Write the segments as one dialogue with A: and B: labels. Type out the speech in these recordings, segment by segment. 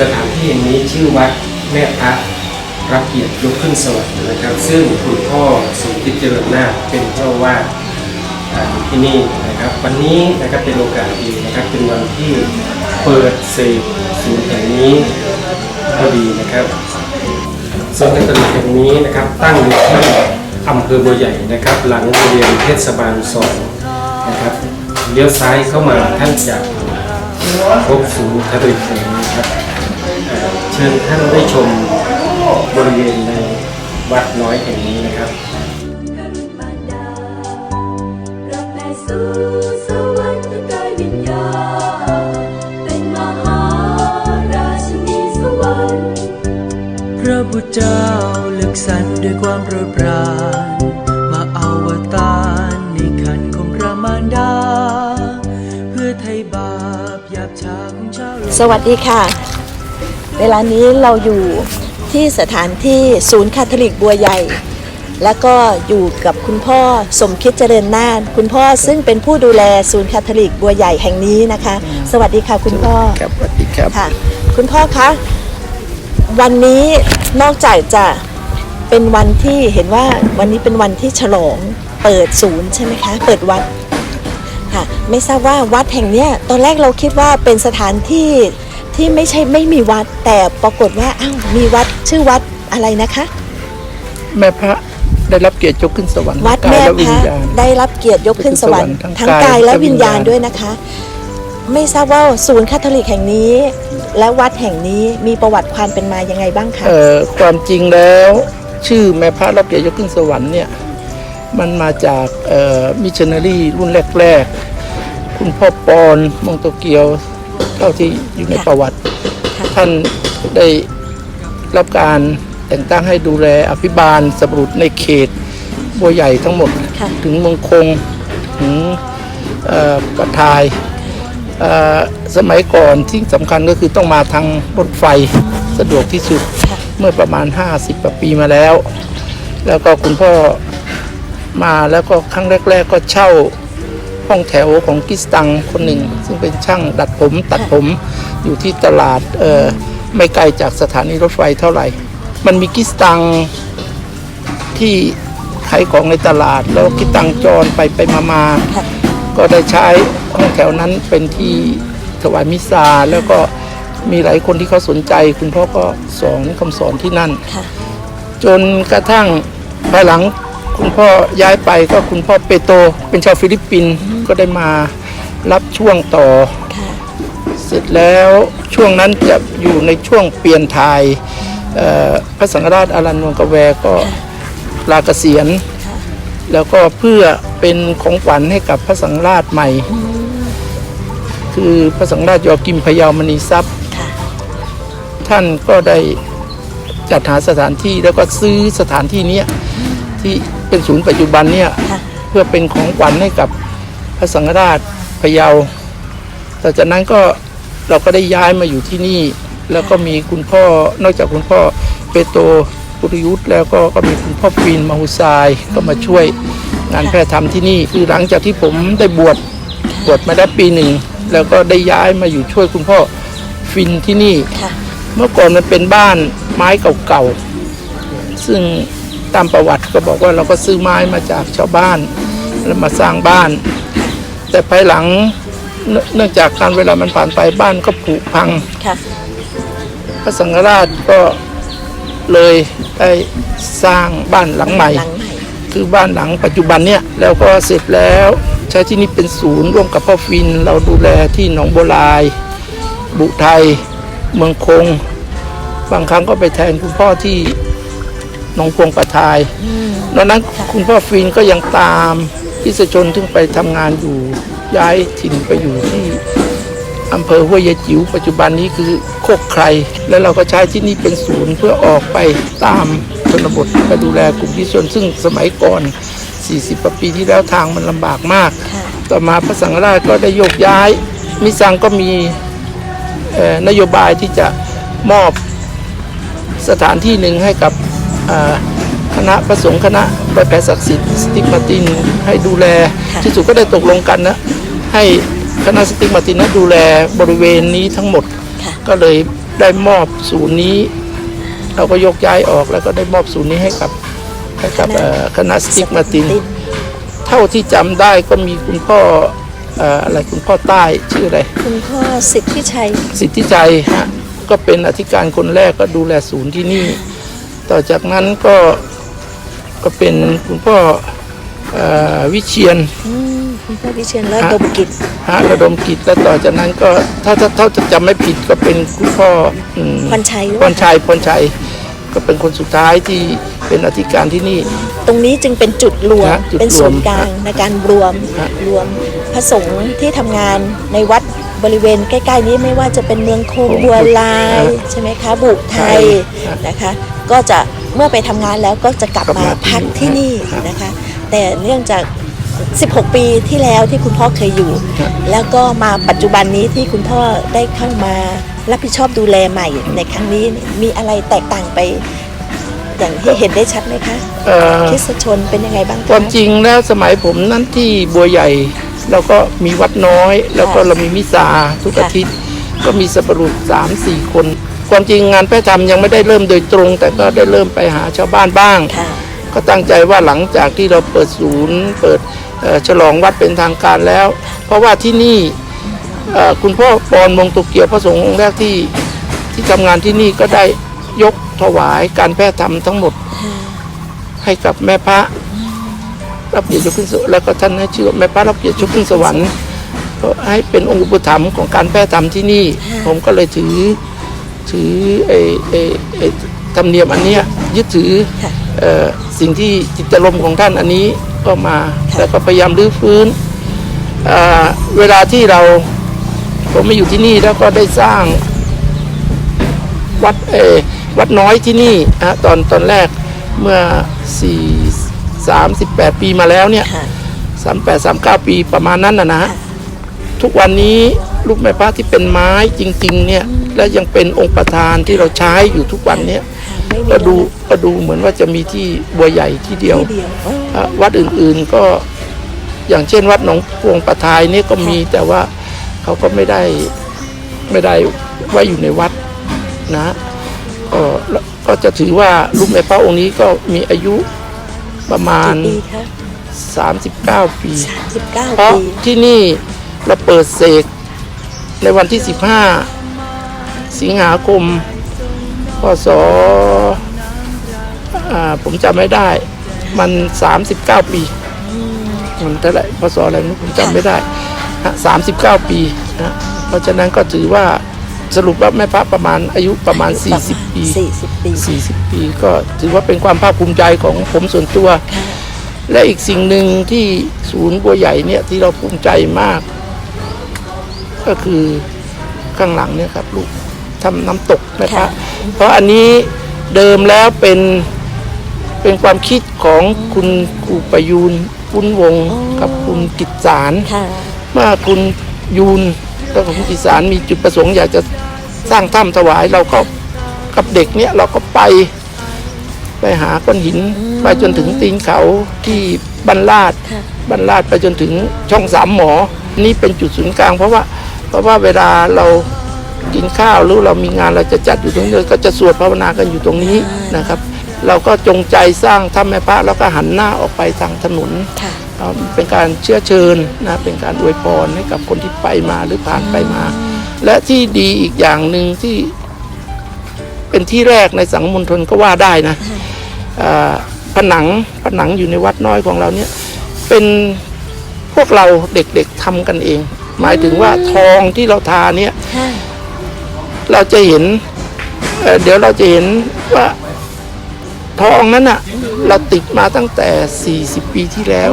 A: สถานที่แห่งนี้ชื่อวัดแม่พระรับเกียรติยกขึ้นสวรรค์นะครับ ซึ่งคุณพ่อสมคิเจริญนาเป็นเจ้าวาดที่นี่นะครับวันนี้นะครับเป็นโอกาสดีนะครับเป็นวันที่เปิดเสกศูนย์แห่งนี้พอดีนะครับศูนย์การตลาดแห่งนี้นะครับตั้งอยู่ที่อำเภอบัวใหญ่นะครับ หลังโรงเรียนเทศบาลสองนะครับเลี้ยวซ้ายเข้ามาท่านจะพบศูนย์คาทอลิกแห่งนี้ครับ ชิญท่านได้ชมบริเวณในวัดน้อยแห่งนี้นะครับ
B: กรุณมารดารับแม่สู่สวรรค์กายวิญญาณเป็นมหาราชินีสวรรค์
C: พระบุตรเจ้าเลือกสรรด้วยความโปรดปรานมาอวตารในขันของพระมารดา เพื่อไถ่บาปหยาบช้าของชาวโลก
D: สวัสดีค่ะ เวลานี้เราอยู่ที่สถานที่ศูนย์คาทอลิกบัวใหญ่ แล้วก็อยู่กับคุณพ่อสมคิดเจริญนาถคุณพ่อซึ่งเป็นผู้ดูแลศูนย์คาทอลิกบัวใหญ่แห่งนี้นะคะ สวัสดีค่ะคุณพ่อ
E: ครับสวัสดีครับ
D: ค่ะ คุณพ่อคะวันนี้นอกจากจะเป็นวันที่เห็นว่าวันนี้เป็นวันที่ฉลองเปิดศูนย์ใช่ไหมคะ เปิดวัดค่ะ ไม่ทราบว่าวัดแห่งเนี้ยตอนแรกเราคิดว่าเป็นสถานที่ ที่ไม่ใช่ไม่มีวัด แต่ปรากฏว่าอ้าวมีวัดชื่อวัดอะไรนะคะ
E: แม่พระได้รับเกียรติยกขึ้นสวรรค์
D: วัด
E: กาย
D: แม่
E: และ
D: พ
E: วิญ
D: ระ
E: ญาณ
D: ได้รับเกียรติยกขึ้นสวรรค์
E: ทั้ง
D: ทั้ง
E: กาย
D: กายและ
E: และวิ
D: วิญ
E: ญ
D: ญา
E: ญา
D: ณ
E: ณ
D: ด้วยนะคะ ไม่ทราบว่าศูนย์คาทอลิกแห่งนี้ และวัดแห่งนี้มีประวัติความเป็นมายังไงบ้างคะ
E: เอ่อความจริงแล้วชื่อแม่พระรับเกียรติยกขึ้นสวรรค์เนี่ยมันมาจากมิชชันนารีรุ่นแรก ๆ คุณพ่อปอนมองโตเกียว เท่าที่อยู่ในประวัติ
D: ค่ะ
E: ท่านได้รับการแต่งตั้งให้ดูแลอภิบาลสำรุดในเขตบัวใหญ่ทั้งหมด
D: ค่ะ
E: ถึงเมืองคงถึงเอ่อปะทายเอ่อสมัยก่อนที่สำคัญก็คือต้องมาทางรถไฟสะดวกที่สุด
D: ค่ะ
E: เมื่อประมาณ 50กว่าปีมาแล้ว แล้วก็คุณพ่อมาแล้วก็ครั้งแรก ๆ ก็เช่า ห้องแถวของกิสตังคนหนึ่ง ซึ่งเป็นช่างดัดผมตัดผมอยู่ที่ตลาดเอ่อไม่ไกลจากสถานีรถไฟเท่าไหร่ มันมีกิสตังที่ขายของในตลาด แล้วกิสตังจรไปไปมามา
D: ค่ะ
E: ก็ได้ใช้ห้องแถวนั้นเป็นที่ถวายมิสซาแล้วก็มีหลายคนที่เขาสนใจ คุณพ่อก็สอนคำสอนที่นั่น
D: ค่ะ
E: จนกระทั่งภายหลัง คุณพ่อย้ายไปก็คุณพ่อเปโตรเป็นชาวฟิลิปปินส์ก็ได้มารับช่วงต่อ
D: ค่ะ
E: เสร็จแล้วช่วงนั้นจะอยู่ในช่วงเปลี่ยนถ่ายเอ่อพระสังฆราชอารันวงกแวก็ลาเกษียณ
D: ค่ะ
E: แล้วก็เพื่อเป็นของขวัญให้กับพระสังฆราชใหม่ คือพระสังฆราชยอกิมพยาวมณีทรัพย์
D: ค่ะ
E: ท่านก็ได้จัดหาสถานที่แล้วก็ซื้อสถานที่เนี้ย ที่เป็นศูนย์ปัจจุบันเนี่ย
D: ค่ะ
E: เพื่อเป็นของขวัญให้กับพระสังฆราชพะเยาต่อจากนั้นก็เราก็ได้ย้ายมาอยู่ที่นี่ แล้วก็มีคุณพ่อนอกจากคุณพ่อเปโตรปุริยุทธแล้วก็ก็มีคุณพ่อฟินมาฮุซายก็มาช่วยงานแพทย์ธรรมที่นี่คือหลังจากที่ผมได้บวชบวชมาได้ปีหนึ่ง แล้วก็ได้ย้ายมาอยู่ช่วยคุณพ่อฟินที่นี่
D: ค่ะ
E: เมื่อก่อนมันเป็นบ้านไม้เก่าๆซึ่ง ตามประวัติก็บอกว่าเราก็ซื้อไม้มาจากชาวบ้านแล้วมาสร้างบ้าน แต่ภายหลังเนื่องเนื่องจากการเวลามันผ่านไปบ้านก็ผุพัง
D: ค่ะ
E: พระสังฆราชก็เลยได้สร้างบ้านหลังใหม่
D: หลังใหม่
E: คือบ้านหลังปัจจุบันเนี่ยแล้วก็เสร็จแล้วใช้ที่นี่เป็นศูนย์ร่วมกับพ่อฟิน เราดูแลที่หนองโบวลาย บุไทย เมืองคง บางครั้งก็ไปแทนคุณพ่อที่ห นองพวงปะทายตอนนั้นคุณพ่อฟินก็ยังตามพิสชนถึงไปทำงานอยู่ย้ายถิ่นไปอยู่ที่อำเภอห้วยยายจิ๋วปัจจุบันนี้คือโคกใคร แล้วเราก็ใช้ที่นี่เป็นศูนย์เพื่อออกไปตามชนบทไปดูแลกลุ่มพิสชนซึ่งสมัยก่อน 40กว่าปีที่แล้วทางมันลำบากมาก
D: ค่ะ
E: ต่อมาพระสังฆราชก็ได้โยกย้าย มิซังก็มีเอ่อนโยบายที่จะมอบสถานที่หนึ่งให้กับอ่า คณะพระสงฆ์คณะไปแผ่ศักดิ์สิทธิ์สติกมาตินให้ดูแล
D: ค่ะ
E: ที่สุดก็ได้ตกลงกันนะให้คณะสติกมาตินนั้นดูแลบริเวณนี้ทั้งหมด
D: ค่ะ
E: ก็เลยได้มอบศูนย์นี้ เราก็ยกย้ายออกแล้วก็ได้มอบศูนย์นี้ให้กับให้กับเอ่อคณะสติกมาติน เท่าที่จำได้ก็มีคุณพ่อเอ่ออะไรคุณพ่อใต้ชื่ออะไร
D: คุณพ่อสิทธิชัย
E: สิทธิใจฮะก็เป็นอธิการคนแรกก็ดูแลศูนย์ที่นี่ ต่อจากนั้นก็ก็เป็นคุณพ่อเอ่อวิเชียน
D: อืมคุณพ่อวิเชียนและ
E: ฮะ
D: ดมกิจ
E: ฮะระดมกิจแล้วต่อจากนั้นก็ถ้าถ้าถ้าจะจำไม่ผิดก็เป็นคุณพ่ออืม
D: พรชัยหรือ
E: พ
D: เป
E: ร
D: ล่า
E: ชัยพรชัย ก็เป็นคนสุดท้ายที่เป็นอธิการที่นี่
D: ตรงนี้จึงเป็นจุดรวม
E: ฮะจุด
D: เป็นศูนย์
E: รวม
D: กลางในการรวม
E: ฮะ
D: รวมพระสงฆ์ที่ทำงานในวัด บริเวณใกล้ๆนี้ไม่ว่าจะเป็นเมืองโคงบัวลายใช่ไหมคะบุไทย
E: ฮะ
D: นะคะ ก็จะเมื่อไปทำงานแล้วก็จะกลับ
E: กลับ
D: มา
E: มา
D: พักที่นี่
E: ฮะ
D: นะคะ แต่เนื่องจาก 16 ปีที่แล้วที่คุณพ่อเคยอยู่
E: ฮะ
D: แล้วก็มาปัจจุบันนี้ที่คุณพ่อได้เข้ามารับผิดชอบดูแลใหม่ในครั้งนี้มีอะไรแตกต่างไปอย่างที่เห็นได้ชัดไหมคะ
E: เอ่อ
D: คริสตชนเป็นยังไงบ้าง
E: ค
D: คะ
E: วามจริงแล้วสมัยผมนั้นที่บัวใหญ่ เราก็มีวัดน้อย แล้วก็
D: ค่ะ
E: เรามีมิสาทุก
D: ค่ะ
E: อาทิตย์ ก็มีสัปรุษสามสี่คน ความจริงงานแพทย์ธรรมยังไม่ได้เริ่มโดยตรง แต่ก็ได้เริ่มไปหาชาวบ้านบ้าง
D: ค่ะ
E: ก็ตั้งใจว่าหลังจากที่เราเปิดศูนย์ เปิดเอ่อฉลองวัดเป็นทางการแล้ว เพราะว่าที่นี่เอ่อคุณพ่อปอนมงตุกเกียวพระสงฆ์องค์แรกที่ที่ทำงานที่นี่ก็ได้ยกถวายการแพทย์ธรรมทั้งหมดให้กับแม่พระ รับเกียรติยกขึ้นสวรรค์แล้วก็ท่านให้ชื่อแม่พระรับเกียรติยกขึ้นสวรรค์ก็ให้เป็นองค์อุปถัมภ์ของการแพทย์ธรรมที่นี่ ผมก็เลยถือถือไอ้ไอ้ไอ้ธรรมเนียมอันเนี้ยยึดถือเอ่อสิ่งที่จิตรมณ์ของท่านอันนี้ก็มาแล้วก็พยายามรื้อฟื้นเวลาที่เราผมมาอยู่ที่นี่แล้วก็ได้สร้างวัดเออวัดน้อยที่นี่ฮะตอนตอนแรกเมื่อสี่ สามสิบแปดปีมาแล้วเนี่ย
D: ค่ะ
E: สามแปดสามเก้าปีประมาณนั้นนะนะทุกวันนี้ลูกแม่พระที่เป็นไม้จริง ๆ เนี่ยและยังเป็นองค์ประธานที่เราใช้อยู่ทุกวันเนี้ย
D: ไม่มี
E: ก็ดูก็ดูเหมือนว่าจะมีที่บัวใหญ่ที่เดียว
D: ที่เดียวอ๋อ
E: อะวัดอื่นๆก็อย่างเช่น วัดหนองพวงประทายนี่ก็มีแต่ว่าเขาก็ไม่ได้ไม่ได้ไว้อยู่ในวัดนะก็ก็จะถือว่าลูกแม่พระองค์นี้ก็มีอายุ ประมาณ
D: กี่ปีคะ
E: 39 ปี
D: สิบเก้า
E: เพราะ
D: ปี
E: ที่นี่เราเปิดเสกในวันที่ 15 สิงหาคมพศอ่าผมจำไม่ได้ มัน 39 ปีมันเท่าไหร่พศอะไรไม่รู้ผมจำไม่ได้สามสิบเก้าปีนะเพราะฉะนั้นก็ถือว่า สรุปว่าแม่พระประมาณอายุประมาณ 40 ปี
D: สี่สิบปี
E: 40 ปี ก็ถือว่าเป็นความภาคภูมิใจของผมส่วนตัว
D: ค่ะ
E: และอีกสิ่งหนึ่งที่ศูนย์บัวใหญ่เนี่ยที่เราภูมิใจมาก ก็คือข้างหลังเนี่ยครับลูกทำน้ำตกนะครั
D: ค่ะ
E: บเพราะอันนี้เดิมแล้วเป็นเป็นความคิดของคุณครูประยูนปุ้นวงศ์กับคุณกิจสาร
D: ค่ะ
E: เมื่อคุณยูนแล้ว ก็คุณกิสารมีจุดประสงค์อยากจะสร้างถ้ำถวายเราก็กับเด็กเนี่ยเราก็ไป ไปหาก้อนหิน ไปจนถึงตีนเขาที่บรรลาดบรรลาดไปจนถึงช่องสามหมอ นี่เป็นจุดศูนย์กลาง เพราะว่าเพราะว่าเวลาเรากินข้าวหรือเรามีงานเราจะจัดอยู่ตรงนี้ก็จะสวดภาวนากันอยู่ตรงนี้นะครับ เราก็จงใจสร้างถ้ำแม่พระแล้วก็หันหน้าออกไปทางถนน เอาเป็นการเชื้อเชิญนะเป็นการอวยพรให้กับคนที่ไปมาหรือผ่านไปมา และที่ดีอีกอย่างหนึ่งที่เป็นที่แรกในสังมณฑลก็ว่าได้นะผนังผนังอยู่ในวัดน้อยของเราเนี่ยเป็นพวกเราเด็กๆทำกันเอง หมายถึงว่าทองที่เราทาเนี่ยเราจะเห็นเเดี๋ยวเราจะเห็นว่าทองนั้นอะเราติดมาตั้งแต่ 40 ปีที่แล้ว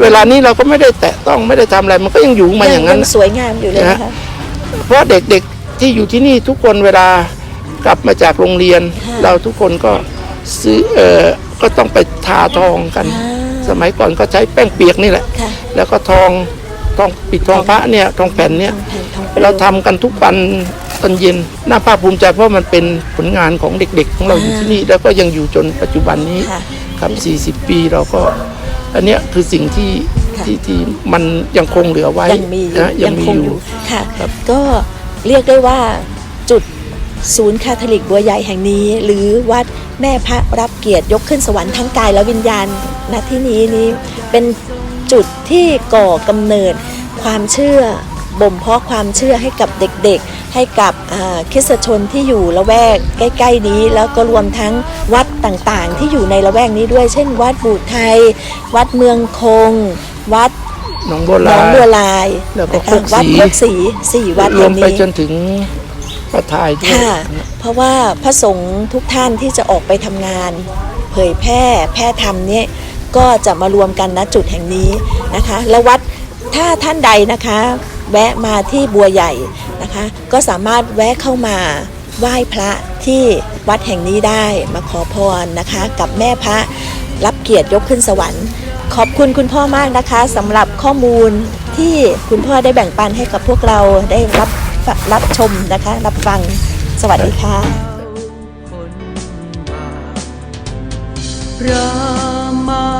E: เวลานี้เราก็ไม่ได้แตะต้องไม่ได้ทำอะไรมันก็ยังอยู่มาอย่างนั้น
D: ยั
E: น่ะ
D: สวยงามอยู่เลยนะคะ
E: เพราะเด็กๆที่อยู่ที่นี่ทุกคนเวลากลับมาจากโรงเรียน
D: ค่ะ
E: เราทุกคนก็ซื้อเออก็ต้องไปทาทองกัน
D: อ่า
E: สมัยก่อนก็ใช้แป้งเปียกนี่แหละ
D: ค่ะ
E: แล้วก็ทองทองปิดทองพระเนี่ยทองแผ่นเนี่ย
D: ทองแผ่นทองปลิว
E: เราทำกันทุกวันตอนเย็นน่าภาคภูมิใจเพราะมันเป็นผลงานของเด็กๆ ของเราอยู่ที่นี่แล้วก็ยังอยู่จนปัจจุบันนี้
D: ค่ะ
E: ครับ 40 ปีเราก็ อันเนี้ยคือสิ่งที่
D: ค่ะ
E: ที่ที่มันยังคงเหลือไว้
D: ยังมีอยู่
E: นะยังมี
D: คง
E: อ
D: อยู่ยู่ ค่ะ
E: ครับ
D: ก็เรียกได้ว่าจุดศูนย์คาทอลิกบัวใหญ่แห่งนี้ หรือวัดแม่พระรับเกียรติยกขึ้นสวรรค์ทั้งกายและวิญญาณณที่นี้นี้เป็นจุดที่ก่อกำเนิดความเชื่อบ่มเพาะความเชื่อให้กับเด็กๆ ให้กับอ่าคริสตชนที่อยู่ละแวกใกล้ ๆ นี้ แล้วก็รวมทั้งวัดต่างๆ ที่อยู่ในละแวกนี้ด้วย เช่น วัดบูไทย วัดเมืองคง วัด
E: หนองโบ
D: หน
E: รา
D: อง
E: ณ
D: บัวลาย
E: แล้วก็
D: นะคะ
E: โคกศรี
D: วัดโคกศรีสี่วัด
E: รวม
D: แห่ง
E: ไป
D: นี้
E: จนถึงประทายด้วย
D: ค่ะเพราะว่าพระสงฆ์ทุกท่านที่จะออกไปทำงาน เผยแพร่แพร่ธรรมเนี่ยก็จะมารวมกันณจุดแห่งนี้นะคะ แล้ววัดถ้าท่านใดนะคะ แวะมาที่บัวใหญ่นะคะ ก็สามารถแวะเข้ามาไหว้พระที่วัดแห่งนี้ได้มาขอพรนะคะ กับแม่พระรับเกียรติยกขึ้นสวรรค์ ขอบคุณคุณพ่อมากนะคะสำหรับข้อมูลที่คุณพ่อได้แบ่งปันให้กับพวกเราได้รับรับชมนะคะ รับฟังสวัสดีค่ะ
C: คนบาปพระมา